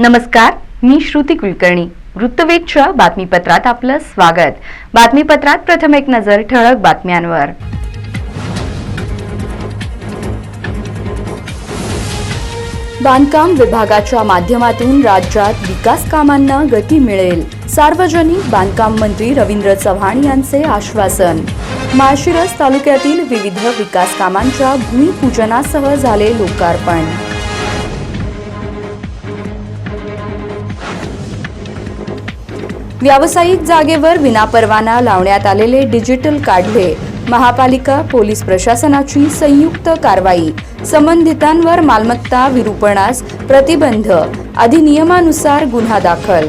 नमस्कार मी श्रुती कुलकर्णी. वृत्तवेधच्या बातमीपत्रात आपलं स्वागत. बातमीपत्रात प्रथम एक नजर ठळक बातम्यांवर. बांधकाम विभागाच्या माध्यमातून राज्यात विकास कामांना गती मिळेल सार्वजनिक बांधकाम मंत्री रवींद्र चव्हाण यांचे आश्वासन. माळशिरस तालुक्यातील विविध विकास कामांच्या भूमिपूजनासह झाले लोकार्पण. व्यावसायिक जागेवर विनापरवाना लावण्यात आलेले डिजिटल काढले. महापालिका पोलीस प्रशासनाची संयुक्त कारवाई. संबंधितांवर मालमत्ता विरूपणास प्रतिबंध. अधिनियमानुसार गुन्हा दाखल.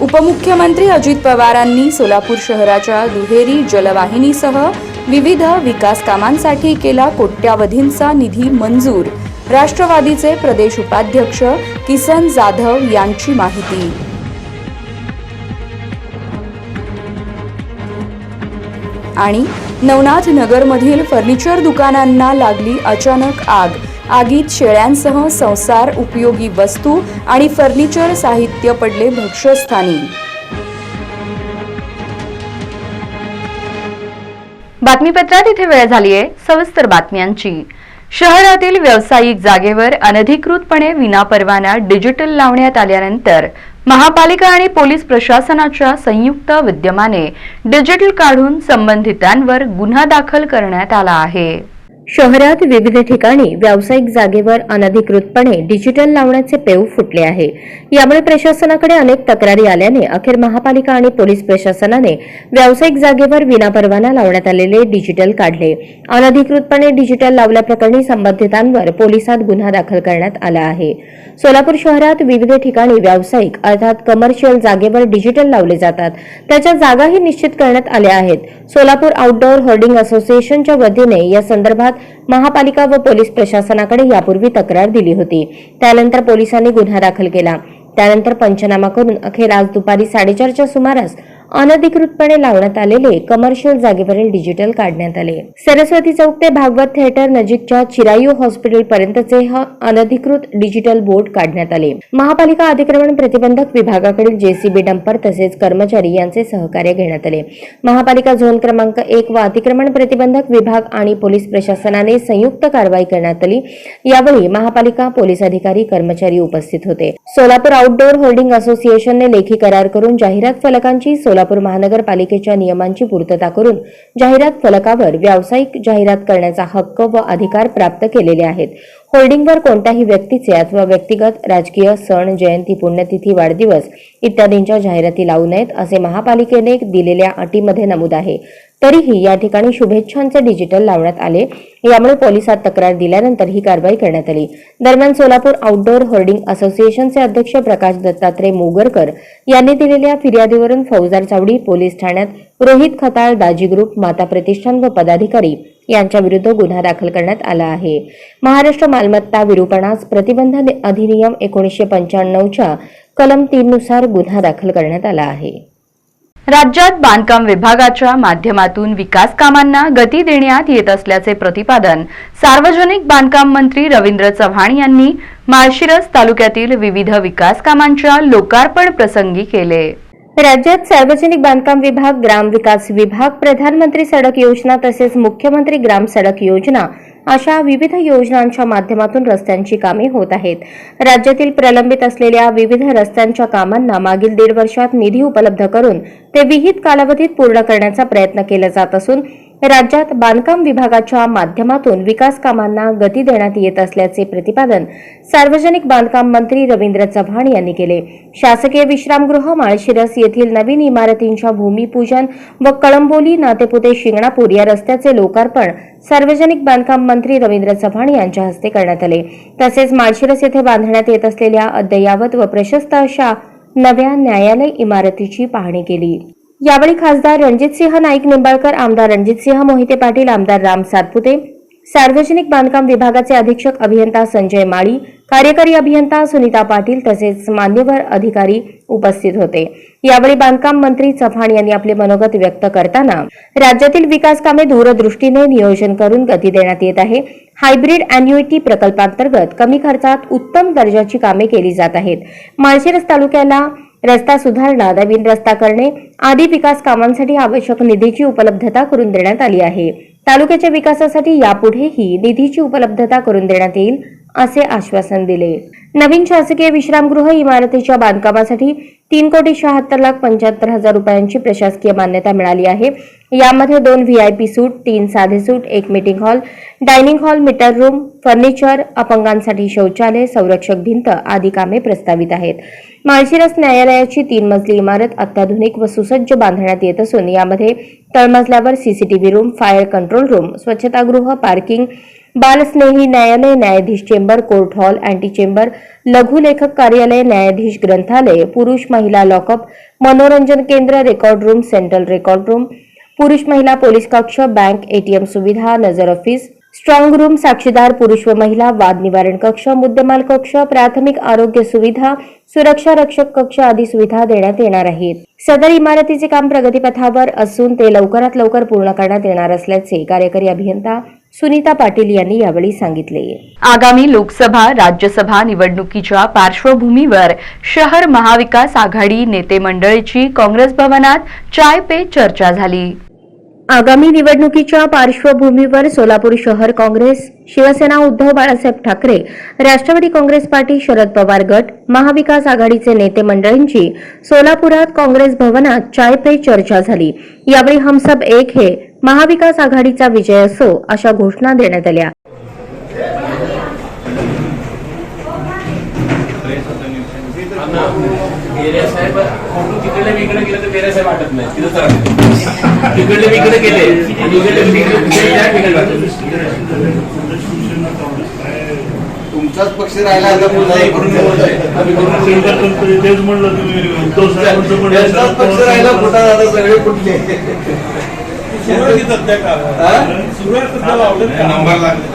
उपमुख्यमंत्री अजित पवारांनी सोलापूर शहराच्या दुहेरी जलवाहिनीसह विविध विकास कामांसाठी केला कोट्यावधींचा निधी मंजूर. राष्ट्रवादीचे प्रदेश उपाध्यक्ष किसन जाधव यांची माहिती. आणि नवनाथ नगरमधील फर्निचर दुकानांना लागली अचानक आग. आगीत शेळ्यांसह संसार उपयोगी वस्तू आणि फर्निचर साहित्य पडले भक्ष्यस्थानी बातमीपत्रात इथे वेळ झालीये. सविस्तर बातम्यांची. शहरातील व्यावसायिक जागेवर अनधिकृतपणे विनापरवाना डिजिटल लावण्यात आल्यानंतर महापालिका आणि पोलीस प्रशासनाच्या संयुक्त विद्यमाने डिजिटल काढून संबंधितांवर गुन्हा दाखल करण्यात आला आहे. शहरात विविध ठिकाणी व्यावसायिक जागेवर अनधिकृतपणे डिजिटल लावण्याचे पेव फुटले आहे. यामुळे प्रशासनाकडे अनेक तक्रारी आल्याने अखेर महापालिका आणि पोलीस प्रशासनाने व्यावसायिक जागेवर विनापरवाना लावण्यात आलेले डिजिटल काढले. अनधिकृतपणे डिजिटल लावल्याप्रकरणी संबंधितांवर पोलिसात गुन्हा दाखल करण्यात आला आहे. सोलापूर शहरात विविध ठिकाणी व्यावसायिक अर्थात कमर्शियल जागेवर डिजिटल लावले जातात. त्याच्या जागाही निश्चित करण्यात आल्या आहेत. सोलापूर आउटडोअर होर्डिंग असोसिएशनच्या वतीने या संदर्भात महापालिका व पोलीस प्रशासनाकडे यापूर्वी तक्रार दिली होती. त्यानंतर पोलिसांनी गुन्हा दाखल केला. त्यानंतर पंचनामा करून अखेर आज दुपारी साडेचारच्या सुमारास अनधिकृतपणे लावण्यात आलेले कमर्शियल जागेवरील डिजिटल काढण्यात आले. सरस्वती चौक ते भागवत थिएटर नजीकच्या चिरायू हॉस्पिटल पर्यंतचे अनधिकृत डिजिटल बोर्ड काढण्यात आले. महापालिका अतिक्रमण प्रतिबंधक विभागाकडील जेसीबी डंपर तसेच कर्मचारी यांचे सहकार्य घेण्यात आले. महापालिका झोन क्रमांक एक व अतिक्रमण प्रतिबंधक विभाग आणि पोलीस प्रशासनाने संयुक्त कारवाई करण्यात आली. यावेळी महापालिका पोलीस अधिकारी कर्मचारी उपस्थित होते. सोलापूर आउटडोअर होल्डिंग असोसिएशनने लेखी करार करून जाहिरात फलकांची सोलापूर महानगरपालिकेच्या नियमांची पूर्तता करून जाहिरात फलकावर व्यावसायिक जाहिरात करण्याचा हक्क व अधिकार प्राप्त केलेले आहेत. होर्डिंगवर कोणत्याही व्यक्तीचे अथवा व्यक्तिगत राजकीय सण जयंती पुण्यतिथी वाढदिवस इत्यादींच्या जाहिराती लावू नयेत असे महापालिकेने दिलेल्या अटीमध्ये नमूद आहे. तरीही या ठिकाणी शुभेच्छांचे डिजिटल लावण्यात आले. यामुळे पोलिसात तक्रार दिल्यानंतर ही कारवाई करण्यात आली. दरम्यान सोलापूर आउटडोअर होर्डिंग असोसिएशनचे अध्यक्ष प्रकाश दत्तात्रय मोगरकर यांनी दिलेल्या फिर्यादीवरून फौजदार चावडी पोलीस ठाण्यात रोहित खताळ दाजी ग्रुप माता प्रतिष्ठान व पदाधिकारी यांच्या विरुद्ध गुन्हा दाखल करण्यात आला आहे. महाराष्ट्र मालमत्ता विरूपणास प्रतिबंध अधिनियम एकोणीसशे पंच्याण्णवच्या कलम तीन नुसार गुन्हा दाखल करण्यात आला आहे. राज्यात बांधकाम विभागाच्या माध्यमातून विकास कामांना गती देण्यात येत असल्याचे प्रतिपादन सार्वजनिक बांधकाम मंत्री रवींद्र चव्हाण यांनी माळशिरस तालुक्यातील विविध विकास कामांच्या लोकार्पण प्रसंगी केले. राज्यात सार्वजनिक बांधकाम विभाग ग्राम विकास विभाग प्रधानमंत्री सडक योजना तसेच मुख्यमंत्री ग्राम सडक योजना अशा विविध योजनांच्या माध्यमातून रस्त्यांची कामे होत आहेत. राज्यातील प्रलंबित असलेल्या विविध रस्त्यांच्या कामांना मागील दीड वर्षात निधी उपलब्ध करून ते विहित कालावधीत पूर्ण करण्याचा प्रयत्न केला जात असून राज्यात बांधकाम विभागाच्या माध्यमातून विकास कामांना गती देण्यात येत असल्याचे प्रतिपादन सार्वजनिक बांधकाम मंत्री रवींद्र चव्हाण यांनी केले. शासकीय विश्रामगृह माळशिरस येथील नवीन इमारतींच्या भूमिपूजन व कळंबोली नातेपुते शिंगणापूर या रस्त्याचे लोकार्पण सार्वजनिक बांधकाम मंत्री रवींद्र चव्हाण यांच्या हस्ते करण्यात आले. तसेच माळशिरस येथे बांधण्यात येत असलेल्या अद्ययावत व प्रशस्त अशा नव्या न्यायालय इमारतीची पाहणी केली. यावेळी खासदार रणजितसिंह नाईक निंबाळकर आमदार रणजितसिंह मोहिते पाटील आमदार राम सातपुते सार्वजनिक बांधकाम विभागाचे अधीक्षक अभियंता संजय माळी कार्यकारी अभियंता सुनीता पाटील तसेच मान्यवर अधिकारी उपस्थित होते. यावेळी बांधकाम मंत्री चव्हाण यांनी आपले मनोगत व्यक्त करताना राज्यातील विकास कामे दूरदृष्टीने नियोजन करून गती देण्यात येत आहे. हायब्रिड अॅन्युइटी प्रकल्पांतर्गत कमी खर्चात उत्तम दर्जाची कामे केली जात आहेत. माळशिरस तालुक्याला रस्ता सुधारणा नवीन रस्ता करणे आदी विकास कामांसाठी आवश्यक निधीची उपलब्धता करून देण्यात आली आहे. तालुक्याच्या विकासासाठी यापुढेही निधीची उपलब्धता करून देण्यात येईल असे आश्वासन दिले. नवीन शासकीय विश्रामगृह इमारतीच्या बांधकामासाठी तीन कोटी शहात्तर लाख पंच्याहत्तर हजार रुपयांची प्रशासकीय मान्यता मिळाली आहे. यामध्ये दोन व्हीआयपी सूट तीन साधे सूट एक meeting hall dining hall meeting room furniture अपंगांसाठी शौचालय संरक्षक भिंत आदी कामे प्रस्तावित आहेत. माळशिरस न्यायालयाची तीन मजली इमारत अत्याधुनिक व सुसज्ज बांधण्यात येत असून यामध्ये तळमजल्यावर CCTV room fire control room स्वच्छतागृह पार्किंग बालस्नेही न्यायालय न्यायाधीश chamber court hall anti chamber लघुलेखक कार्यालय न्यायाधीश ग्रंथालय पुरुष महिला लॉकअप मनोरंजन केंद्र record room central record room पुरुष महिला पोलीस कक्ष बँक एटीएम सुविधा नजर ऑफिस स्ट्रॉंग रूम साक्षीदार पुरुष व महिला वाद निवारण कक्ष मुद्देमाल कक्ष प्राथमिक आरोग्य सुविधा सुरक्षा रक्षक कक्ष आदी सुविधा देण्यात येणार आहेत. सदर इमारतीचे काम प्रगतीपथावर असून ते लवकरात लवकर पूर्ण करण्यात येणार असल्याचे कार्यकारी अभियंता सुनीता पाटील यांनी यावेळी सांगितले. आगामी लोकसभा राज्यसभा निवडणुकीच्या पार्श्वभूमीवर शहर महाविकास आघाडी नेते मंडळीची काँग्रेस भवनात चाय पे चर्चा झाली. आगामी निवडणुकीच्या पार्श्वभूमीवर सोलापूर शहर काँग्रेस शिवसेना उद्धव बाळासाहेब ठाकरे राष्ट्रवादी काँग्रेस पार्टी शरद पवार गट महाविकास आघाडीचे नेते मंडळींची सोलापुरात काँग्रेस भवनात चाय पे चर्चा झाली. यावेळी हम सब एक हे महाविकास आघाडीचा विजय असो अशा घोषणा देण्यात आल्या. तुमचाच पक्ष राहिला आता पुन्हा नाही, करून म्हणलं तुम्ही. उद्धव साहेबांचं म्हणलं त्यांचाच शरद पक्ष राहिला कुठं आता सगळे कुठले? नंबर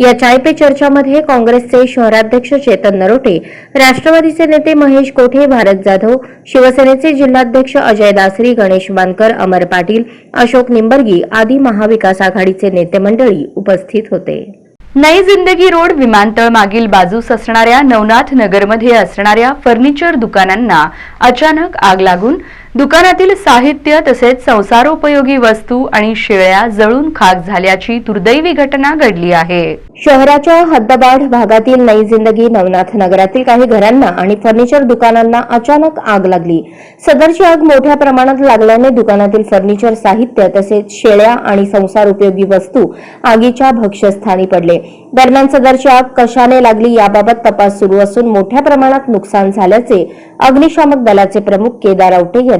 या चाय पे चर्चामध्ये काँग्रेसचे शहराध्यक्ष चेतन नरोटे राष्ट्रवादीचे नेते महेश कोठे भारत जाधव शिवसेनेचे जिल्हाध्यक्ष अजय दासरी गणेश मानकर अमर पाटील अशोक निंबर्गी आदी महाविकास आघाडीचे नेते मंडळी उपस्थित होते. नई जिंदगी रोड विमानतळ मागील बाजूस असणाऱ्या नवनाथ नगरमध्ये असणाऱ्या फर्निचर दुकानांना अचानक आग लागून दुकानातील साहित्य तसेच संसारोपयोगी वस्तू आणि शेळ्या जळून खाक झाल्याची दुर्दैवी घटना घडली आहे. शहराच्या हद्दबाड भागातील नई जिंदगी नवनाथ नगरातील काही घरांना आणि फर्निचर दुकानांना अचानक आग लागली. सदरची आग मोठ्या प्रमाणात लागल्याने दुकानातील फर्निचर साहित्य तसेच शेळ्या आणि संसार उपयोगी वस्तू आगीच्या भक्ष्यस्थानी पडले. दरम्यान सदरची आग कशाने लागली याबाबत तपास सुरू असून मोठ्या प्रमाणात नुकसान झाल्याचे अग्निशामक दलाचे प्रमुख केदार आवटे यांनी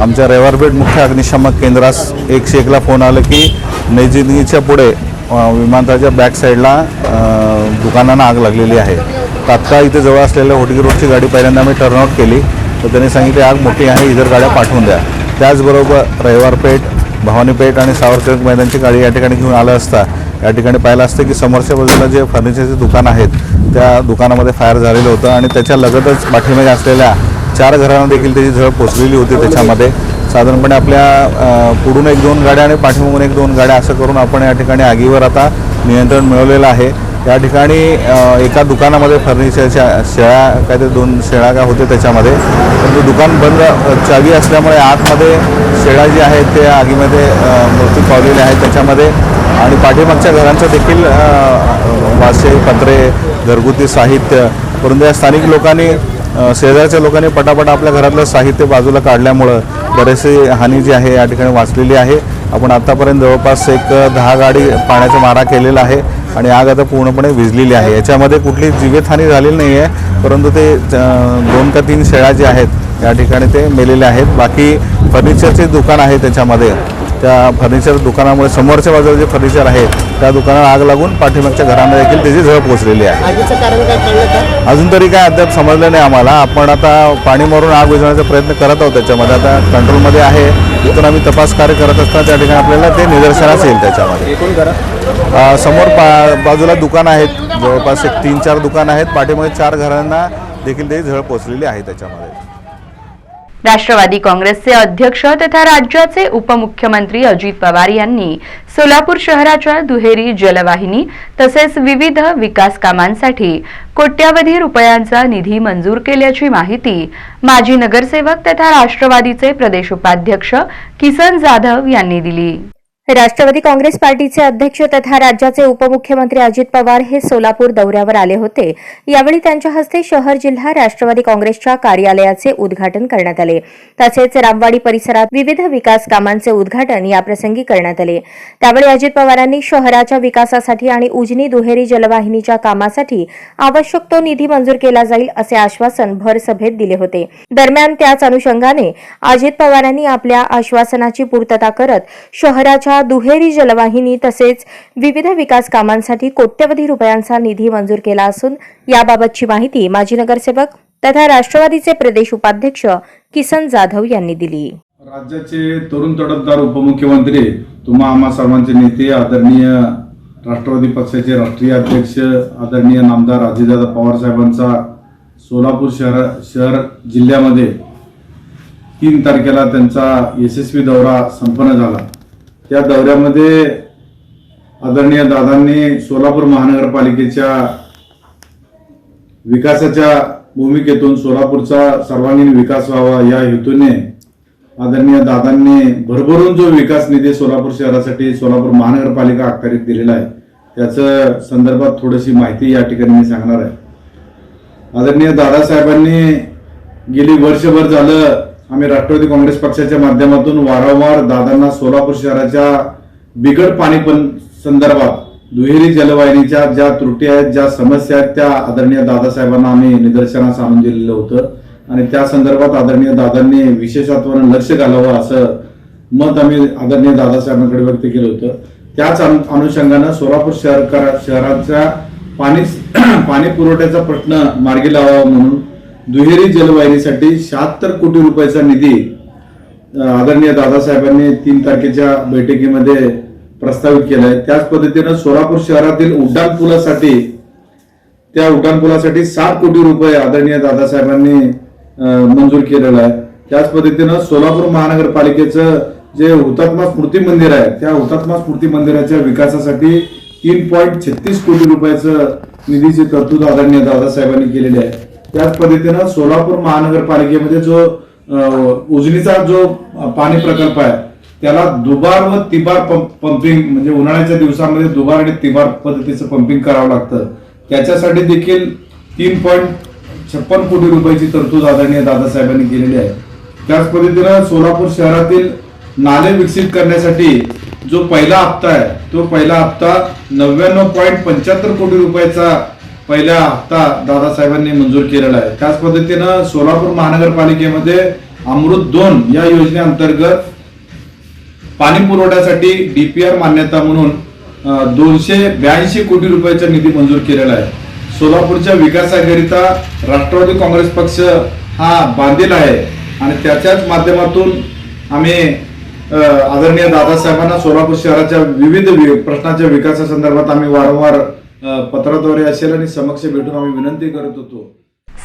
आमच्या रविवारपेठ मुख्य अग्निशामक केंद्रास एकशे एकला फोन आला की नैजिंदगीच्या पुढे विमानतळाच्या बॅक साईडला दुकानांना आग लागलेली आहे. तात्काळ इथे जवळ असलेल्या होटगी रोडची गाडी पहिल्यांदा आम्ही टर्नआउट केली. तर त्यांनी सांगितले आग मोठी आहे इतर गाड्या पाठवून द्या. त्याचबरोबर रविवारपेठ भवानीपेठ आणि सावरकर मैदानची गाडी या ठिकाणी घेऊन आलं असता. या ठिकाणी पाहिलं असतं की समोरच्या बाजूला जे फर्निचरचे दुकान आहेत त्या दुकानामध्ये फायर झालेलं होतं आणि त्याच्या लगतच पाठीमागे असलेल्या चार घरांना देखील त्याची झळ पोचलेली होती त्याच्यामध्ये. साधारणपणे आपल्या पुढून एक दोन गाड्या आणि पाठीमागून एक दोन गाड्या असं करून आपण या ठिकाणी आगीवर आता नियंत्रण मिळवलेलं आहे. या ठिकाणी एका दुकानामध्ये फर्निचरच्या शेळ्या ते दोन शेळ्या काय होते त्याच्यामध्ये. परंतु दुकान बंद चावी असल्यामुळे आतमध्ये शेळ्या जी आहेत ते आगीमध्ये मृत्यू पावलेल्या आहेत त्याच्यामध्ये. आणि पाठीमागच्या घरांचं देखील वासे पत्रे घरगुती साहित्य. परंतु या स्थानिक लोकांनी शेजारच्या लोकांनी पटापट आपल्या घरातलं साहित्य बाजूला काढल्यामुळं बरेचशी हानी जी आहे या ठिकाणी वाचलेली आहे. आपण आतापर्यंत जवळपास एक दहा गाडी पाण्याचा मारा केलेला आहे आणि आग आता पूर्णपणे विझलेली आहे. याच्यामध्ये कुठली जीवितहानी झालेली नाही आहे परंतु ते दोन का तीन शेळ्या जे आहेत या ठिकाणी ते मेलेले आहेत. बाकी फर्निचरचे दुकान आहे त्याच्यामध्ये. त्या फर्निचर दुकानामुळे समोरच्या बाजूला जे फर्निचर आहे त्या दुकानाला आग लागून पाठीमागच्या घरांना देखील त्याची झळ पोचलेली आहे. अजून तरी काय अद्याप समजलं नाही आम्हाला. आपण आता पाणी मारून आग विझवण्याचा प्रयत्न करत आहोत त्याच्यामध्ये. आता कंट्रोलमध्ये आहे. तिथून आम्ही तपास कार्य करत असताना त्या ठिकाणी आपल्याला ते निदर्शनास येईल त्याच्यामध्ये. समोर पा बाजूला दुकान आहेत. जवळपास एक तीन चार दुकान आहेत. पाठीमध्ये चार घरांना देखील त्याची झळ पोचलेली आहे त्याच्यामध्ये. राष्ट्रवादी काँग्रेसचे अध्यक्ष तथा राज्याचे उपमुख्यमंत्री अजित पवार यांनी सोलापूर शहराच्या दुहेरी जलवाहिनी तसेच विविध विकास कामांसाठी कोट्यावधी रुपयांचा निधी मंजूर केल्याची माहिती माजी नगरसेवक तथा राष्ट्रवादीचे प्रदेश उपाध्यक्ष किसन जाधव यांनी दिली. राष्ट्रवादी काँग्रेस पार्टीचे अध्यक्ष तथा राज्याचे उपमुख्यमंत्री अजित पवार हे सोलापूर दौऱ्यावर आले होते. यावेळी त्यांच्या हस्ते शहर जिल्हा राष्ट्रवादी काँग्रेसच्या कार्यालयाचे उद्घाटन करण्यात आले. तसेच रामवाडी परिसरात विविध विकास कामांचे उद्घाटन याप्रसंगी करण्यात आले. त्यावेळी अजित पवारांनी शहराच्या विकासासाठी आणि उजनी दुहेरी जलवाहिनीच्या कामासाठी आवश्यक तो निधी मंजूर केला जाईल असे आश्वासन भर सभेत दिले होते. दरम्यान त्याच अनुषंगाने अजित पवारांनी आपल्या आश्वासनाची पूर्तता करत शहराच्या दुहेरी जलवाहिनी तसेच विविध विकास कामांसाठी कोट्यवधी रुपयांचा निधी मंजूर केला असून याबाबतची माहिती माजी नगरसेवक तथा राष्ट्रवादीचे प्रदेश उपाध्यक्ष किसन जाधव यांनी दिली. राज्याचे तरुण तडफदार उपमुख्यमंत्री तुम्हा आम्हा सर्वांचे नेते आदरणीय राष्ट्रवादी पक्षाचे राष्ट्रीय अध्यक्ष आदरणीय नामदार अजितदादा पवार साहेबांचा सोलापूर शहर शहर जिल्ह्यामध्ये तीन तारखेला त्यांचा यशस्वी दौरा संपन्न झाला. त्या दौऱ्यामध्ये आदरणीय दादांनी सोलापूर महानगरपालिकेच्या विकासाच्या भूमिकेतून सोलापूरचा सर्वांगीण विकास व्हावा या हेतूने आदरणीय दादांनी भरभरून जो विकास निधी सोलापूर शहरासाठी सोलापूर महानगरपालिका अखत्यारीत दिलेला आहे त्याचं संदर्भात थोडीशी माहिती या ठिकाणी मी सांगणार आहे. आदरणीय दादासाहेबांनी गेली वर्षभर झालं आम्ही राष्ट्रवादी काँग्रेस पक्षाच्या माध्यमातून वारंवार दादांना सोलापूर शहराच्या बिघड पाणी पण संदर्भात दुहेरी जलवाहिनीच्या ज्या त्रुटी आहेत ज्या समस्या आहेत त्या आदरणीय दादासाहेबांना आम्ही निदर्शनास आणून दिलेलं होतं. आणि त्या संदर्भात आदरणीय दादांनी विशेषत्वानं लक्ष घालावं असं मत आम्ही आदरणीय दादासाहेबांकडे व्यक्त केलं होतं. त्याच अनु- अनुषंगानं सोलापूर शहर करा- शहराच्या पाणी पाणी पुरवठ्याचा प्रश्न मार्गी लावावा म्हणून दुहेरी जलवाहिनीसाठी शहात्तर कोटी रुपयाचा निधी आदरणीय दादासाहेबांनी तीन तारखेच्या बैठकीमध्ये प्रस्तावित केलाय. त्याच पद्धतीनं सोलापूर शहरातील उड्डाण पुलासाठी त्या उड्डाणपुलासाठी साठ कोटी रुपये आदरणीय दादासाहेबांनी मंजूर केलेलं आहे. त्याच पद्धतीनं सोलापूर महानगरपालिकेचं जे हुतात्मा स्मृती मंदिर आहे त्या हुतात्मा स्मृती मंदिराच्या विकासासाठी तीन पॉईंट छत्तीस कोटी रुपयाचं निधीची तरतूद आदरणीय दादासाहेबांनी केलेली आहे. त्याच पद्धतीनं सोलापूर महानगरपालिकेमध्ये जो उजनीचा जो पाणी प्रकल्प आहे त्याला दुबार व तिबार पंपिंग म्हणजे उन्हाळ्याच्या दिवसामध्ये दुबार आणि तिबार पद्धतीचं पंपिंग करावं लागतं. त्याच्यासाठी देखील तीन पॉईंट छप्पन कोटी रुपयाची तरतूद आदरणीय दादासाहेबांनी केलेली आहे. त्याच पद्धतीनं सोलापूर शहरातील नाले विकसित करण्यासाठी जो पहिला हप्ता आहे तो पहिला हप्ता नव्याण्णव पॉईंट पंच्याहत्तर कोटी रुपयाचा पहिला हप्ता दादासाहेबांनी मंजूर केलेला आहे. त्याच पद्धतीनं सोलापूर महानगरपालिकेमध्ये अमृत दोन या योजनेअंतर्गत पाणी पुरवठ्यासाठी डीपीआर मान्यता म्हणून दोनशे ब्याऐंशी कोटी रुपयाचा निधी मंजूर केलेला आहे. सोलापूरच्या विकासाकरिता राष्ट्रवादी काँग्रेस पक्ष हा बांधील आहे आणि त्याच्याच माध्यमातून आम्ही आदरणीय दादासाहेबांना सोलापूर शहराच्या विविध प्रश्नाच्या विकासासंदर्भात आम्ही वारंवार पत्राद्वारे असेल आणि समक्ष भेटून आम्ही विनंती करत होतो.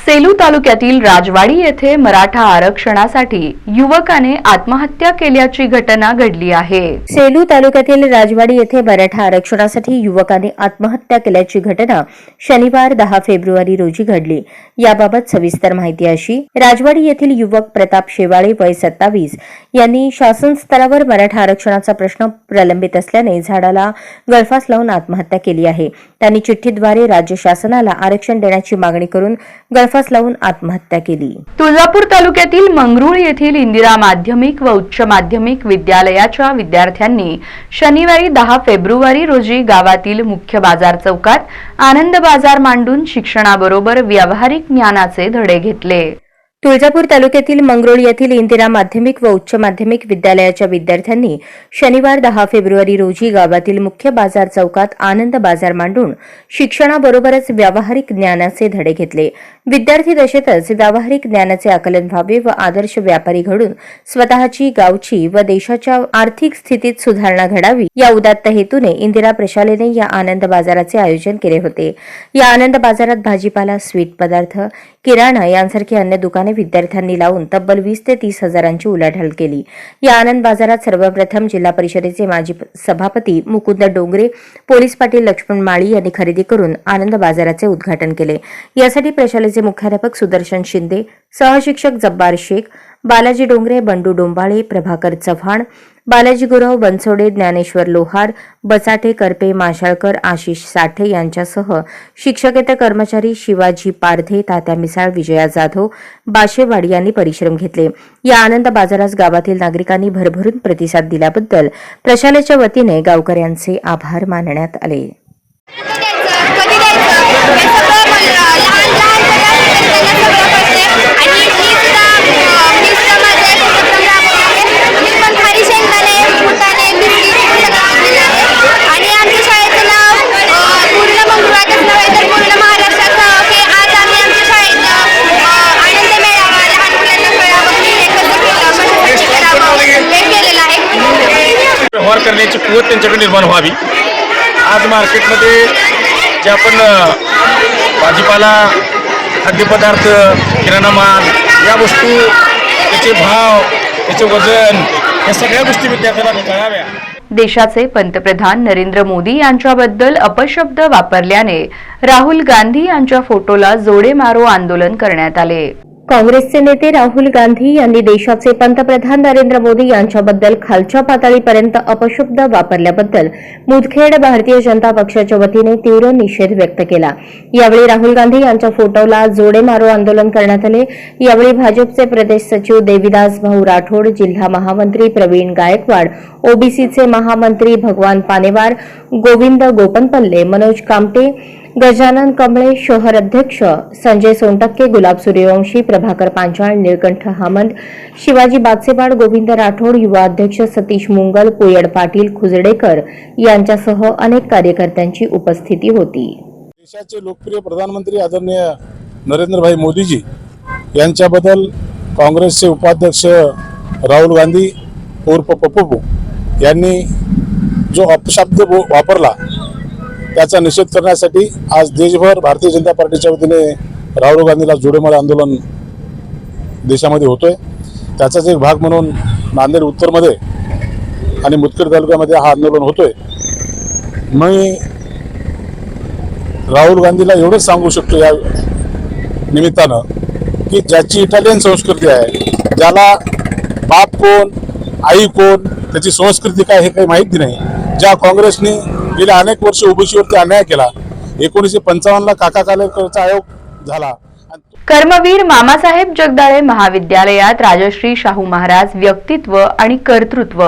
सेलू तालुक्यातील राजवाडी येथे मराठा आरक्षणासाठी युवकाने आत्महत्या केल्याची घटना घडली आहे. सेलू तालुक्यातील राजवाडी येथे मराठा आरक्षणासाठी युवकाने आत्महत्या केल्याची घटना शनिवार दहा फेब्रुवारी रोजी घडली. याबाबत सविस्तर माहिती अशी राजवाडी येथील युवक प्रताप शेवाळे वय सत्तावीस यांनी शासन स्तरावर मराठा आरक्षणाचा प्रश्न प्रलंबित असल्याने झाडाला गळफास लावून आत्महत्या केली आहे. त्यांनी चिठ्ठीद्वारे राज्य शासनाला आरक्षण देण्याची मागणी करून गळफास लावून आत्महत्या केली. तुळजापूर तालुक्यातील मंगरुळ येथील इंदिरा माध्यमिक व उच्च माध्यमिक विद्यालयाच्या विद्यार्थ्यांनी शनिवारी दहा फेब्रुवारी रोजी गावातील मुख्य बाजार चौकात आनंद बाजार मांडून शिक्षणाबरोबर व्यावहारिक ज्ञानाचे धडे घेतले. तुळजापूर तालुक्यातील मंगरुळ येथील इंदिरा माध्यमिक व उच्च माध्यमिक विद्यालयाच्या विद्यार्थ्यांनी शनिवार दहा फेब्रुवारी रोजी गावातील मुख्य बाजार चौकात आनंद बाजार मांडून शिक्षणाबरोबरच व्यावहारिक ज्ञानाचे धडे घेतले. विद्यार्थी दशेतच व्यावहारिक ज्ञानाचे आकलन व्हावे व आदर्श व्यापारी घडून स्वतःची गावची व देशाच्या आर्थिक स्थितीत सुधारणा घडावी या उदात्त हेतूने इंदिरा प्रशालेने या आनंद बाजाराचे आयोजन केले होते. या आनंद बाजारात भाजीपाला स्वीट पदार्थ किराणा यांसारखी अन्य दुकाने विद्यार्थ्यांनी लावून तब्बल वीस ते तीस हजारांची उलाढाल केली. या आनंद बाजारात सर्वप्रथम जिल्हा परिषदेचे माजी सभापती मुकुंद डोंगरे पोलीस पाटील लक्ष्मण माळी यांनी खरेदी करून आनंद बाजाराचे उद्घाटन केले. यासाठी प्रशालेचे मुख्याध्यापक सुदर्शन शिंदे सहशिक्षक जब्बार शेख बालाजी डोंगरे बंडू डोंबाळे प्रभाकर चव्हाण बालाजी गुरव बनसोडे ज्ञानेश्वर लोहार बचाटे करपे माशाळकर आशिष साठे यांच्यासह शिक्षकेतर कर्मचारी शिवाजी पारधे तात्या मिसाळ विजया जाधव बाशेवाडी यांनी परिश्रम घेतले या आनंद बाजारास गावातील नागरिकांनी भरभरून प्रतिसाद दिल्याबद्दल प्रशालेच्या वतीने गावकऱ्यांचे आभार मानण्यात आले लहान लहान व्यवहार करण्याची कुवत त्यांच्याकडे निर्माण व्हावी. आज मार्केटमध्ये जे आपण भाजीपाला खाद्यपदार्थ किराणा माल या वस्तू त्याचे भाव त्याचे वजन या सगळ्या गोष्टी विद्यार्थ्यांना कळाव्या. देशाचे पंतप्रधान नरेंद्र मोदी यांच्याबद्दल अपशब्द वापरल्याने राहुल गांधी यांच्या फोटोला जोडे मारो आंदोलन करण्यात आले. काँग्रेसचे नेते राहुल गांधी यांनी देशाचे पंतप्रधान नरेंद्र मोदी यांच्याबद्दल खालच्या पातळीपर्यंत अपशब्द वापरल्याबद्दल मुदखेड भारतीय जनता पक्षाच्या वतीने तीव्र निषेध व्यक्त केला. यावेळी राहुल गांधी यांच्या फोटोला जोडे मारो आंदोलन करण्यात आले. यावेळी भाजपचे प्रदेश सचिव देविदास भाऊ राठोड जिल्हा महामंत्री प्रवीण गायकवाड ओबीसीचे महामंत्री भगवान पानेवार गोविंद गोपनपल्ले मनोज कामटे गजानन कमळे शहर अध्यक्ष संजय सोनटक्के गुलाब सूर्यवंशी प्रभाकर पांचाळ निळकंठ हामंद शिवाजी बागसेवाड गोविंद राठोड युवा अध्यक्ष सतीश मुंगल कोयड पाटील खुजडेकर यांच्यासह अनेक कार्यकर्त्यांची उपस्थिती होती. देशाचे लोकप्रिय प्रधानमंत्री आदरणीय नरेंद्रभाई मोदीजी यांच्याबद्दल काँग्रेसचे उपाध्यक्ष राहुल गांधी उर्फ पप्पू यांनी जो अपशब्द वापरला त्याचा निषेध करण्यासाठी आज देशभर भारतीय जनता पार्टीच्या वतीने राहुल गांधीला जोडेमार आंदोलन देशामध्ये होतोय. त्याचाच एक भाग म्हणून नांदेड उत्तरमध्ये आणि मुदखेड तालुक्यामध्ये हा आंदोलन होतोय. मी राहुल गांधीला एवढंच सांगू शकतो या निमित्तानं की ज्याची इटालियन संस्कृती आहे ज्याला बाप कोण आई कोण त्याची संस्कृती काय हे काही माहिती नाही. ज्या काँग्रेसने गेल्या अनेक वर्ष ओबीसीवरती अन्याय केला. एकोणीसशे पंचावन्नला काका कालेकरचा आयोग झाला. कर्मवीर मामासाहेब जगदाळे महाविद्यालयात राजश्री शाहू महाराज व्यक्तित्व आणि कर्तृत्व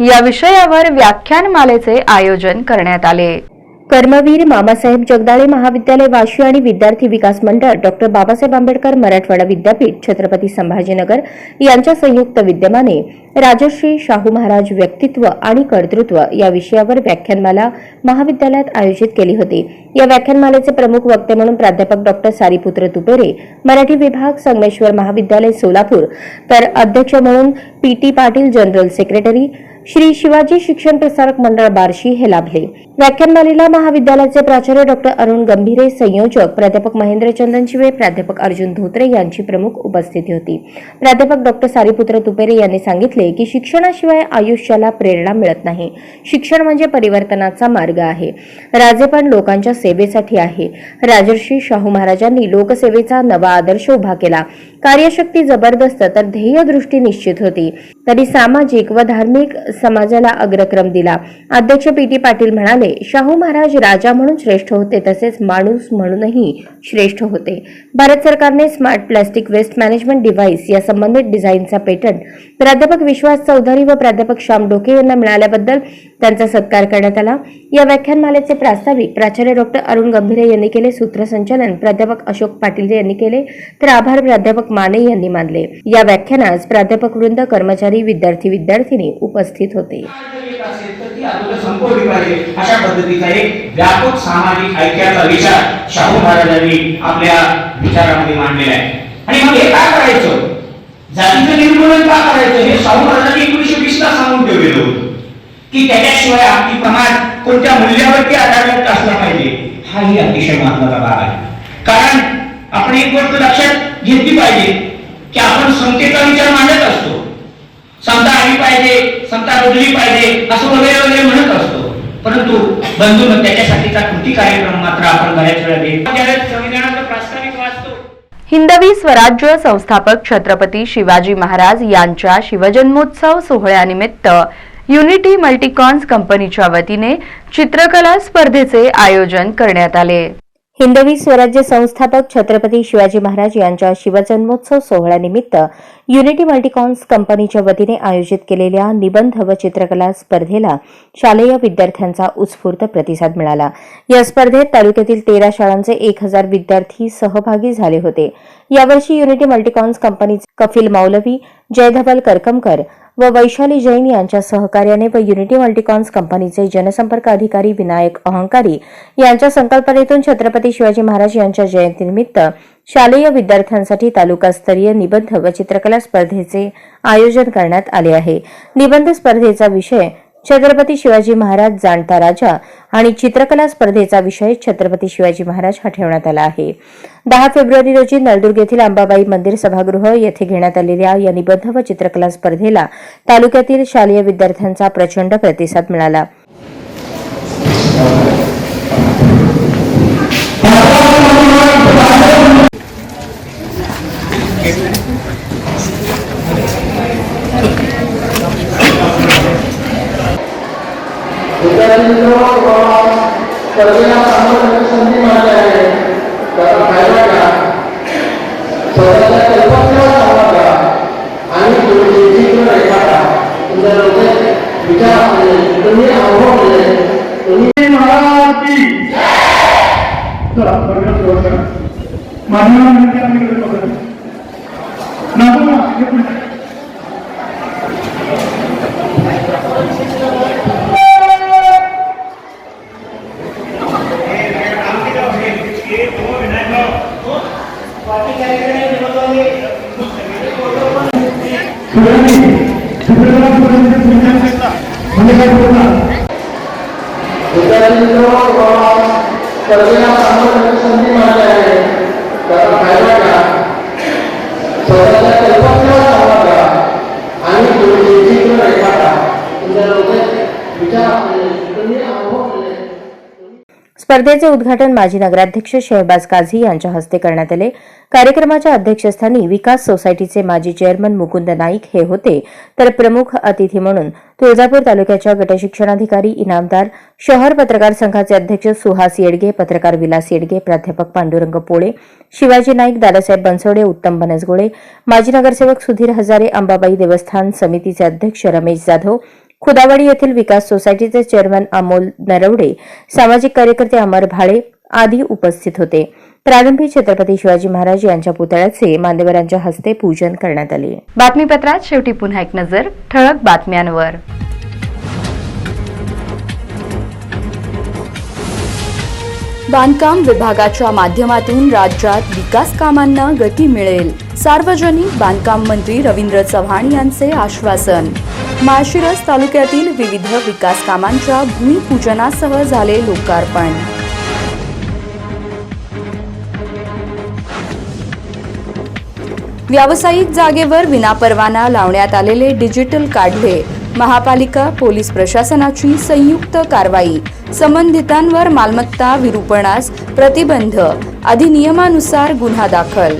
या विषयावर व्याख्यानमालेचे आयोजन करण्यात आले. कर्मवीर मामासाहेब जगदाळे महाविद्यालय वाशी आणि विद्यार्थी विकास मंडळ डॉक्टर बाबासाहेब आंबेडकर मराठवाडा विद्यापीठ छत्रपती संभाजीनगर यांच्या संयुक्त विद्यमाने राजश्री शाहू महाराज व्यक्तित्व आणि कर्तृत्व या विषयावर व्याख्यानमाला महाविद्यालयात आयोजित केली होती. या व्याख्यानमालेचे प्रमुख वक्ते म्हणून प्राध्यापक डॉक्टर सारीपुत्र तुपेरे मराठी विभाग संगमेश्वर महाविद्यालय सोलापूर तर अध्यक्ष म्हणून P T Patil general secretary Shri Shivaji Shikshan Prasarak Mandal Barshi हे लाभले. व्याख्यानमालेला महाविद्यालयाचे प्राचार्य डॉक्टर अरुण गंभीरे संयोजक प्राध्यापक महेंद्र चंदन शिवे प्राध्यापक अर्जुन धोत्रे यांची प्रमुख उपस्थिती होती. प्राध्यापक डॉक्टर सारीपुत्र तुपेरे यांनी सांगितले की शिक्षणाशिवाय आयुष्याला प्रेरणा मिळत नाही. शिक्षण म्हणजे परिवर्तनाचा मार्ग आहे. राजेपण लोकांच्या सेवेसाठी आहे. राजर्षी शाहू महाराजांनी लोकसेवेचा नवा आदर्श उभा केला. कार्यशक्ती जबरदस्त तर ध्येयदृष्टी निश्चित होती. तरी सामाजिक व धार्मिक समाजाला अग्रक्रम दिला. अध्यक्ष पी टी पाटील म्हणाले शाहू महाराज राजा म्हणून श्रेष्ठ होते तसेच माणूस म्हणूनही श्रेष्ठ होते. भारत सरकारने smart plastic waste management device या संबंधित डिझाईनचा पेटंट प्राध्यापक विश्वास चौधरी व प्राध्यापक श्याम डोके यांना मिळाल्याबद्दल त्यांचा सत्कार करण्यात आला. या व्याख्यानमालेचे प्रास्ताविक प्राचार्य डॉक्टर अरुण गंभीरे यांनी केले. सूत्रसंचालन प्राध्यापक अशोक पाटील यांनी केले. तर आभार प्राध्यापक माने यांनी मानले. या व्याख्यानास प्राध्यापक वृंद कर्मचारी विद्यार्थी विद्यार्थिनी उपस्थित होते. अशा पद्धतीचा एक व्यापक सामाजिक ऐक्याचा विचार शाहू महाराजांनी आपल्या विचारामध्ये मांडलेला आहे. आणि मग हे काय करायचं? जातीचं निर्मूलन का करायचं? हे शाहू महाराजांनी एकोणीशे वीस ला सांगून ठेवलेलं होतं. की त्याच्याशिवाय आपली समाज कोणत्या मूल्यावरती आधारित असला पाहिजे हाही अतिशय महत्त्वाचा भाग आहे. कारण आपण एक गोष्ट लक्षात घेतली पाहिजे की आपण समतेचा विचार मांडत असतो. समता आली पाहिजे समता बदली पाहिजे असं वगैरे वगैरे म्हणत असतो. परंतु बंधू त्याच्यासाठीचा कृती कार्यक्रम मात्र आपण बऱ्याच वेळा संविधानाचं प्रास्ताविक वाचतो. हिंदवी स्वराज्य संस्थापक छत्रपती शिवाजी महाराज यांच्या शिवजन्मोत्सव सोहळ्यानिमित्त युनिटी मल्टीकॉन्स कंपनीच्या वतीने चित्रकला स्पर्धेचे आयोजन करण्यात आले. हिंदवी स्वराज्य संस्थापक छत्रपती शिवाजी महाराज यांच्या शिवजन्मोत्सव सोहळ्यानिमित्त युनिटी मल्टीकॉन्स कंपनीच्या वतीने आयोजित केलेल्या निबंध व चित्रकला स्पर्धेला शालेय विद्यार्थ्यांचा उत्स्फूर्त प्रतिसाद मिळाला. या स्पर्धेत तालुक्यातील तेरा शाळांचे एक हजार विद्यार्थी सहभागी झाले होते. यावर्षी युनिटी मल्टीकॉन्स कंपनीचे कफिल मौलवी जयधवल करकमकर व वैशाली जैन यांच्या सहकार्याने व युनिटी मल्टीकॉन्स कंपनीचे जनसंपर्क अधिकारी विनायक अहंकारी यांच्या संकल्पनेतून छत्रपती शिवाजी महाराज यांच्या जयंतीनिमित्त शालेय विद्यार्थ्यांसाठी तालुकास्तरीय निबंध व चित्रकला स्पर्धेचे आयोजन करण्यात आले आहे. निबंध स्पर्धेचा विषय छत्रपती शिवाजी महाराज जाणता राजा आणि चित्रकला स्पर्धेचा विषय छत्रपती शिवाजी महाराज हा ठेवण्यात आला आहे. दहा फेब्रुवारी रोजी नळदुर्ग येथील अंबाबाई मंदिर सभागृह येथे घेण्यात आलेल्या या निबंध व चित्रकला स्पर्धेला तालुक्यातील शालेय विद्यार्थ्यांचा प्रचंड प्रतिसाद मिळाला. त्यांनी प्रजेला सांगण्याची संधी माझी विचार असले तुम्ही अनुभव दिले तुम्ही करा माध्यमांमध्ये नाही स्पर्धेचे उद्घाटन माजी नगराध्यक्ष शहबाज काझी यांच्या हस्ते करण्यात आले. कार्यक्रमाच्या अध्यक्षस्थानी विकास सोसायटीचे माजी चेअरमन मुकुंद नाईक हे होते. तर प्रमुख अतिथी म्हणून तुळजापूर तालुक्याच्या गटशिक्षणाधिकारी इनामदार शहर पत्रकार संघाचे अध्यक्ष सुहास येडगे पत्रकार विलास येडगे प्राध्यापक पांडुरंग पोळे शिवाजी नाईक दादासाहेब बनसोडे उत्तम बनसगोळे माजी नगरसेवक सुधीर हजारे अंबाबाई देवस्थान समितीचे अध्यक्ष रमेश जाधव खुदावाडी येथील विकास सोसायटीचे चेअरमन अमोल नरवडे सामाजिक कार्यकर्ते अमर भाळे आदी उपस्थित होते. प्रारंभी छत्रपती शिवाजी महाराज यांच्या पुतळ्याचे मान्यवरांच्या हस्ते पूजन करण्यात आले. बातमीपत्रात शेवटी पुन्हा एक नजर ठळक बातम्यांवर. बांधकाम विभागाच्या माध्यमातून राज्यात विकास कामांना गती मिळेल. सार्वजनिक बांधकाम मंत्री रवींद्र चव्हाण यांचे आश्वासन. माळशिरस तालुक्यातील विविध विकास कामांच्या भूमिपूजनासह झाले लोकार्पण. व्यावसायिक जागेवर विनापरवाना लावण्यात आलेले डिजिटल काढले. महापालिका पोलीस प्रशासनाची संयुक्त कारवाई. संबंधितांवर मालमत्ता विरूपणास प्रतिबंध. अधिनियमानुसार गुन्हा दाखल.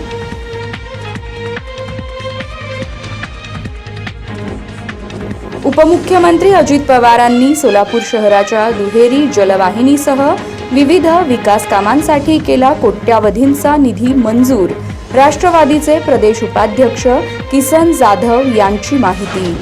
उपमुख्यमंत्री अजित पवारांनी सोलापूर शहराच्या दुहेरी जलवाहिनीसह विविध विकास कामांसाठी केला कोट्यावधींचा निधी मंजूर. राष्ट्रवादीचे प्रदेश उपाध्यक्ष किसन जाधव यांची माहिती.